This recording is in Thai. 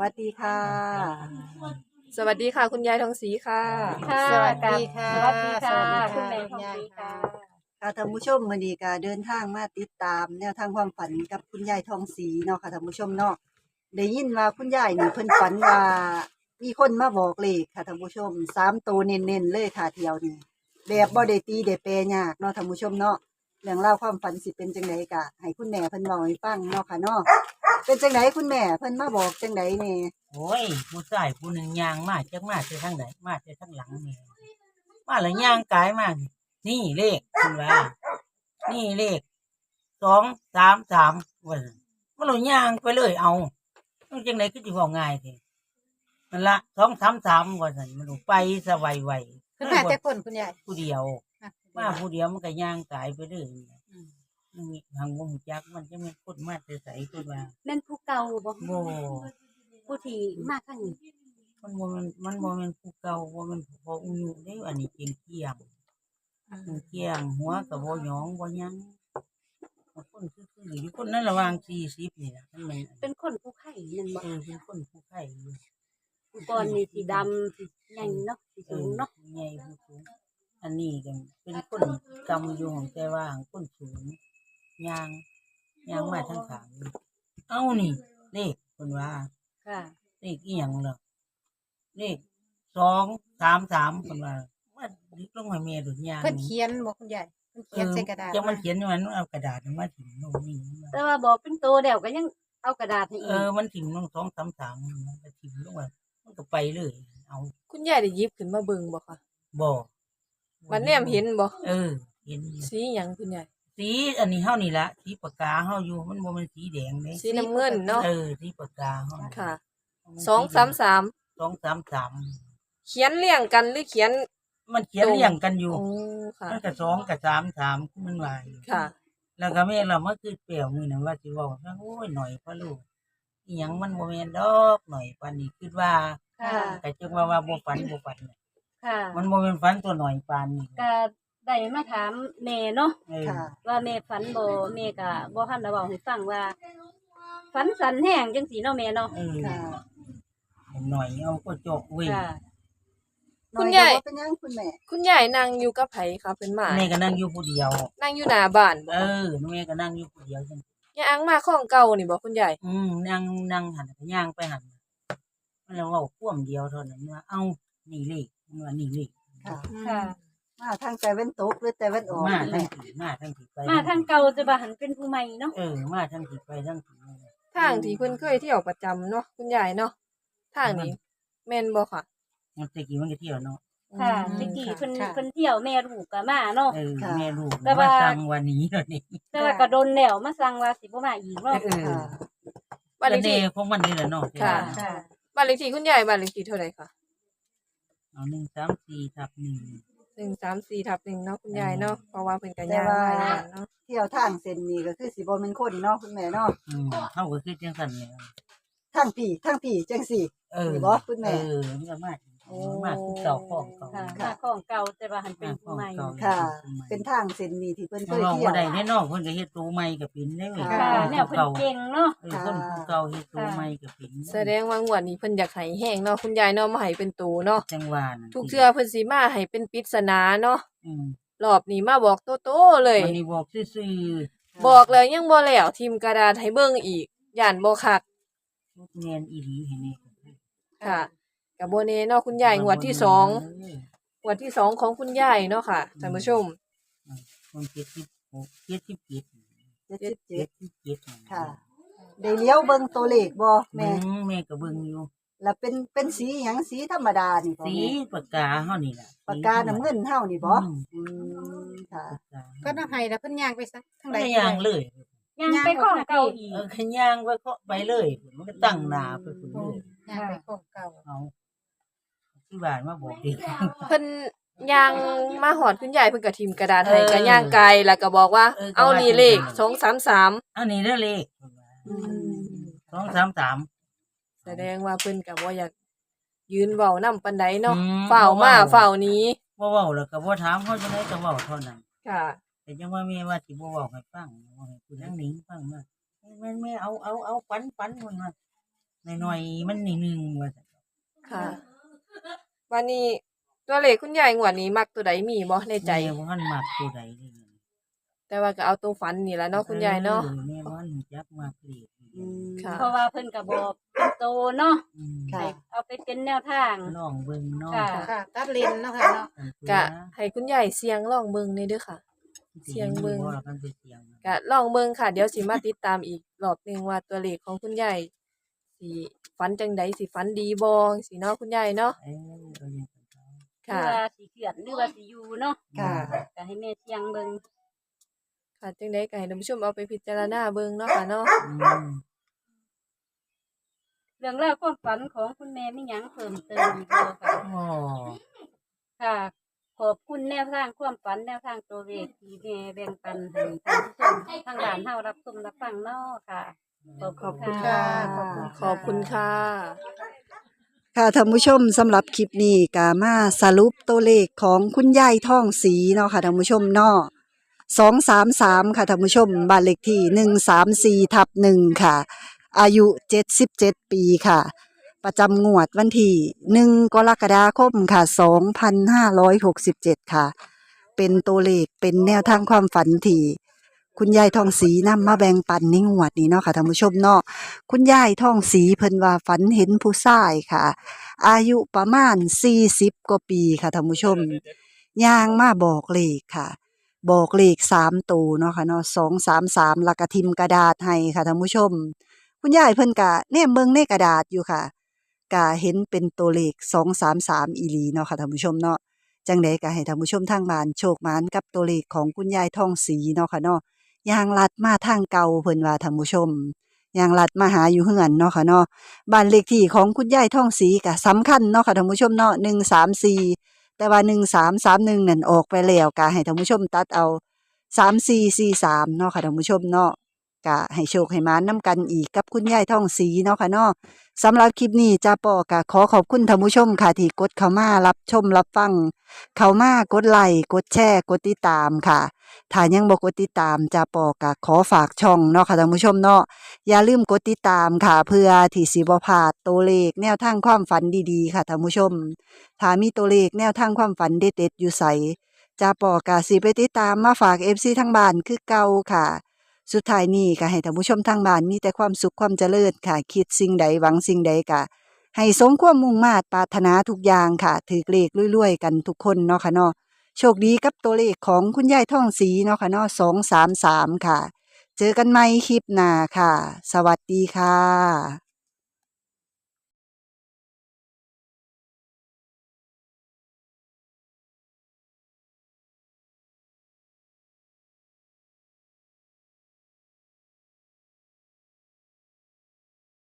วัสดีค่ะ สวัสดีค่ะ คุณยายทองศรีค่ะ ค่ะสวัสดีค่ะสวัสดีค่ะสวัสดีค่ะคุณแม่ทองศรีค่ะค่ะท่านผู้ชมมื้อนี้ก็เดินทางมาติดตาม แนวทางความฝันกับคุณยายทองศรีเนาะค่ะท่านผู้ชมเนาะได้ยินว่าคุณยายนี่เพิ่นฝันว่ามีคนมาบอกเลขค่ะท่านผู้ชมสามตัวเน้นๆเลยค่ะเที่ยวนี้แบบบ่ได้ตีได้แปลยากเนาะท่านผู้ชมเนาะเรื่องราวความฝันสิเป็นจังไดกะให้คุณแม่เพิ่นเว้าให้ฟังเนาะค่ะเนาะ เป็นจังไดคุณแม่เพิ่นมาบอกจังไดแน่โอ้ยผู้ชายผู้หนึ่งย่างมาจากมาจากทางไหนมาจากทางหลังนี่มาแล้วย่างกายมานี่นี่เลขคุณว่านี่เลขสองสามสามวันมันเราย่างไปเลยเอาต้องจังไหนก็จะบอกง่ายทีมันละสองสามสามวันนั้นมันไปสบายไวคุณแม่แต่คนคุณยายผู้เดียวค่ะมาผู้เดียวมันก็ย่างกายไปเลยนี่ ทางวงจักมันจะไม่พูดมาแต่ใสคุณว่าแม่นผู้เก่าบ่โบผู้ที่มาข้างนี้มันบ่แมันมันบ่แมันผู้เก่าบ่แมันผู้พออุ้ยได้อันนี้เกียงเกียงเกียงหัวกับบ่หยองบ่หยังบางคนคือคืออยู่คนนั้นระหว่าง40นี่ล่ะมันแม่นเป็นคนผู้ไข่นั่นบ่เออเป็นคนผู้ไข่อยู่ผู้ก่อนนี่สีดำสีใหญ่เนาะสีเอสูองเนาะใหญ่ผู้สูงอันนี้ก็เป็นคนกำอยู่ของแต่ว่าหางคนสูง ยางยางมาทางขางนี่เอ้านี่เลขเพิ่นว่าค่ะเลขอีหยังเหรอเลขสองสามสามคนว่าว่าดิกลงให้แม่ดุจยางเพิ่นเขียนบอกคุณยายเพิ่นเขียนใส่กระดาษยังมันเขียนอยู่มันเอากระดาษมาถิ่มลงนี่แต่ว่าบอกเป็นโตแล้วก็ยังเอากระดาษให้เออีอกมันถิ่มลงสองสามสามมันก็ถิ่มลงมามันก็ไปเลย เอา คุณยายได้หยิบขึ้นมาเบิ่งบ่ค่ะบ่วันแนมเห็นบ่เออ เห็นอยู่สีหยังคุณยาย สีอันนี้เฮานี่ละสีปากกาเฮาอยู่มันบ่แมันสีแดงเด้สีน้ำเงินเนาะเออสีปากกาเฮาค่ะสองสามสามสองสามสามเขียนเรียงกันหรือเขียน มันเขียนเรียงกันอยู่โอ้ค่ะมันก็สองกับสามสามมันว่าอยู่ค่ะ แล้วก็แม่เรามาคือเปลี่ยวมือนะว่าสิเว่าว่าโอ้ยหน่อยพ่อลูกอีหยังมันบ่แม่นดอกหน่อยปานนี้คิดว่าค่ะก็จึงว่าว่าบ่ฝันบ่ฝันน่ะค่ะ มันบ่แม่นฝันตัวหน่อยปานนี้ก็ ได้มาถามแม่เนาะเออค่ะ ว่าแม่ฝันบ่แม่ก็บ่ทันได้เว้าให้ฟังว่าฝันสันแห้งจังสีเนาะแม่เนาะเออค่ะหน่อยเอาก็จกเว้ยค่ะ คุณยายน้อก็บ่เป็นหยังคุณแม่ คุณยายนั่งอยู่กับไผคะเพิ่นมาแม่ก็นั่งอยู่ผู้เดียว นั่งอยู่หน้าบ้านบ่เออแม่ก็นั่งอยู่ผู้เดียวจังยายอังมาของเก่านี่บ่คุณยายอืมนั่งนั่งหันก็ย่างไปหันมันแล้วเว้าพ่วมเดียวเท่านั้นว่าเอ้านี่เลขมันว่านี่เลขค่ะ ค่ะ มาทางแต่เว้นตกหรือแต่เว้นออกมานี่ทั้แม่งผีมาทั้งผีไปมาทางเก่าจะบ่หันเป็นผู้ใหม่เนาะเออมาทั้งผีไปทั้งผีมาทางที่เพิ่นเคยเที่ยวประจำเนาะคุณยายเนาะทางนี้แม่นบ่ค่ะมันตะกี้มันก็เที่ยวเนาะค่ะอืมตะกี้เพิ่นค่ะ เพิ่นเที่ยวแม่ลูกก็มาเนาะ เออแม่ลูกแต่ว่า มาสั่งวันนี้แล้วนี่แต่ว่าก็โดนแล้วมาสั่งว่าสิบ่มาอีกเนาะเออค่ะบ้านเลก็ขเดที่ของมันนี่แหละเนาะค่ะ ค่ะ บ้านเลขที่คุณยายบ้านเลขที่เท่าไหร่คะเอาหนึ่งสามสี่ทับหนึ่ง หนึ่งสามสี่ทับหนึ่งเนาะคุณยายเนาะเพราะว่าเป็นกันแต่ยางว่ามาอย่างนั้นเนาะเที่ยวทางเส้นนี้ก็คือสิบ่แม่นคนเนาะคุณแม่เนาะอืมเท่ากับคือจังสันเนี่ยทางพี่ทางพี่จังสี่เออนี่บ่คุณแม่เออมันก็มา มาคือเก่าของเก่าค่ะ มาของเก่าแต่ว่าหันเป็นผู้ใหม่ค่ะ เป็นทางเส้นนี้ที่เพิ่นเคเรายลองเที่ยว บ่ได้แน่นอนเพิ่นก็เฮ็ดตูใหม่กับปินได้เว้ยค่ะค่ะแนวเพิ่นเก่งเนาะ เออคนผู้เก่าเฮ็ดตูใหม่กับปินแสดงว่างวดนี้เพิ่นอยากให้แห้งเนาะคุณยายเนาะมาให้เป็นตูเนาะจังหวะนั่นทุกเทื่อเพิ่นสิมาให้เป็นปริศนาเนาะอืมรอบนี้มาบอกโตๆเลย วันนี้บอกซื่อบอกเลยยังบ่แล้วทีมกระดาษให้เบิ่งอีกย่านบ่คักๆลูกแม่นอีหลีเห็นนี่ค่ะ กับบ่แน่เนาะคุณยายงวดที่สองงวดที่สองของคุณยายเนาะค่ะท่านผู้ชมคนเจ็ดสิบหกเจ็ดสิบเจ็ด77เจ็ดสิบเจ็ดค่ะได้เลี้ยวเบิ่งตัวเลขบ่แม่แม่แม่ก็เบิ่งอยู่ แล้วเป็นเป็นสีหยังสีธรรมดานี่บ่สีแม่ปากกาเฮานี่ล่ะปากกาน้ำเงินเฮานี่บ่อืมอืมค่ะ ปากกาเพิ่นเอาให้แล้วเพิ่นย่างไปซะทางใดไม่ย่างเลยยังไปของเก่าอีกเออขย่างไปก็ไปเลยมันก็ตั้งหน้าไปพุ่นเลยย่างไปของเก่าเอา ที่บ้านมาบอกเด็ก เพิ่นย่างมาหอดคุณยายเพิ่นก็ทีมกระดาษให้เออก็ย่างไกลแล้วก็บอกว่า เออก็เอาว่านี่เลขจังซั่น233อันนี้เด้อเลขอืมสองสามสาม แสดงว่าเพิ่นก็บ่อยากยืนเว้านำปานใดเนาะอืมเฝ้าบ่มาเว้า เฝ้าหนี้บ่เว้าแล้วก็บ่ถามเขาจังได๋ก็เว้าเท่านั้น ค่ะ แต่จังว่าแม่ว่าสิบ่เว้าให้ฟังเว้าให้ผู้นั้นหนิงฟังมาแม่แม่เอาเอาเอาปันปันมันมาน้อยๆมันนิดนึงว่าซั่นค่ะ วันนี้ตัวเลขคุณยายงวดนี้มักตัวใดมีบ่ในใจ แม่ว่ามันมักตัวใดนี่แต่ว่าก็เอาตัวฝันนี่แหละเนาะคุณยายเนาะ ออแม่ว่าหนูจักมักเลขอืมค่ะ เพราะว่าเพิ่นก็บอกเป็นโตเนาะอืมค่ะให้เอาไปเป็นแนวทาง ลองเบิ่งเนาะค่ะ ค่ะ ตัดเลนเนาะค่ะเนาะกะให้คุณยายเสียงลองเบิ่งนี่เด้อค่ะ เสียงเบิ่ง ว่ากันไปเสียง กะลองเบิ่งค่ะ เดี๋ยวสิมาติดตามอีกรอบหนึงว่าตัวเลขของคุณยาย สิฝันจังใดสิฝันดีบ่สิเนาะคุณยายเนาะเออเอาอย่างนั้นเอาหรือค่ะ ว่าสิเขียนหรือว่าสิอยู่เนาะค่ะ ก็ให้แม่เสียงเบิ่งค่ะจังใดก็ให้ท่านผู้ชมเอาไปพิจารณาเบิ่งเนาะค่ะเนาะอืมเรื่องราวความฝันของคุณแม่มีหยังเพิ่มเติมอีกบ่ค่ะ อ๋อค่ะ ขอบคุณแนวทางความฝันแนวทางตัวเลขที่แม่แบ่งปันให้ท่านผู้ชมทางบ้านเฮารับชมรับฟังเนาะค่ะ ขอบคุณค่ะขอบคุณขอบคุณค่ะ ค่ะท่านผู้ชมสำหรับคลิปนี้กามาสรุปตัวเลขของคุณยายท่องสีเนาะค่ะท่านผู้ชมเนาะสองสามสามค่ะท่านผู้ชมบ้านเลขที่หนึ่งสามสี่ทับหนึ่งค่ะ อายุเจ็ดสิบเจ็ดปีค่ะ ประจำงวดวันที่หนึ่งกรกฎาคมค่ะสองพันห้าร้อยหกสิบเจ็ดค่ะ เป็นตัวเลขเป็นแนวทางความฝันที่ คุณยายทองศรีนำมาแบ่งปันในงวดนี้เนาะค่ะท่านผู้ชมเนาะคุณยายทองสีเพิ่นว่าฝันเห็นผู้ชายค่ะ อายุประมาณ40กว่าปีค่ะท่านผู้ชมย่างมาบอกเลขค่ะ บอกเลขสามตัวเนาะค่ะเนาะสองสามสามล้วก็ทิมกระดาษให้ค่ะท่านผู้ชม คุณยายเพิ่นกะแนมเบิ่งในกระดาษอยู่ค่ะกะเห็นเป็นตัวเลขสองสามสามอีหลีเนาะค่ะท่านผู้ชมเนาะจังใดก็ให้ท่านผู้ชมทางบ้านโชคมานกับตัวเลขของคุณยายทองสีเนาะค่ะเนาะ ย่างลัดมาทางเก่าเพิ่นว่าท่านผู้ชมอย่างลัดมาหาอยู่เฮือนเนาะค่ะเนาะบ้านเลขที่ของคุณยายท่องสีก็สำคัญเนาะค่ะท่านผู้ชมเนาะหนึ่งสามสี่แต่ว่าหนึ่งสามสามหนึ่งนั่นออกไปแล้วก็ให้ท่านผู้ชมตัดเอาสามสี่สี่สามเนาะค่ะท่านผู้ชมเนาะ ก็ให้โชคให้มานน้ำกันอีกกับคุณยายท่องสีเนาะค่ะเนาะสำหรับคลิปนี้จ้าปอก็ขอขอบคุณท่านผู้ชมค่ะที่กดเข้ามารับชมรับฟัง เข้ามากดไลค์กดแชร์กดติดตามค่ะถ้ายังบ่กดติดตามจ้าปอก็ขอฝากช่องเนาะค่ะท่านผู้ชมเนาะอย่าลืมกดติดตามค่ะ เพื่อที่สิบ่พลาดตัวเลขแนวทางความฝันดีๆ ค่ะท่านผู้ชมถ้ามีตัวเลขแนวทางความฝันเด็ดๆอยู่ใสจะปอกาสิไปติดตามมาฝาก FC ทางบ้านคือเก่าค่ะ สุดท้ายนี้ก็ให้ท่านผู้ชมทางบ้านมีแต่ความสุขความเจริญค่ะ คิดสิ่งใดหวังสิ่งใดก็ให้สมความมุ่งมา่ปรารถนาทุกอย่างค่ะ ถือเลขรวยๆกันทุกคนเนาะค่ะเนาะโชคดีกับตัวเลขของคุณยายท่องสีเนาะค่ะเนาะสองสามสามค่ะ เจอกันใหม่คลิปหน้าค่ะ สวัสดีค่ะ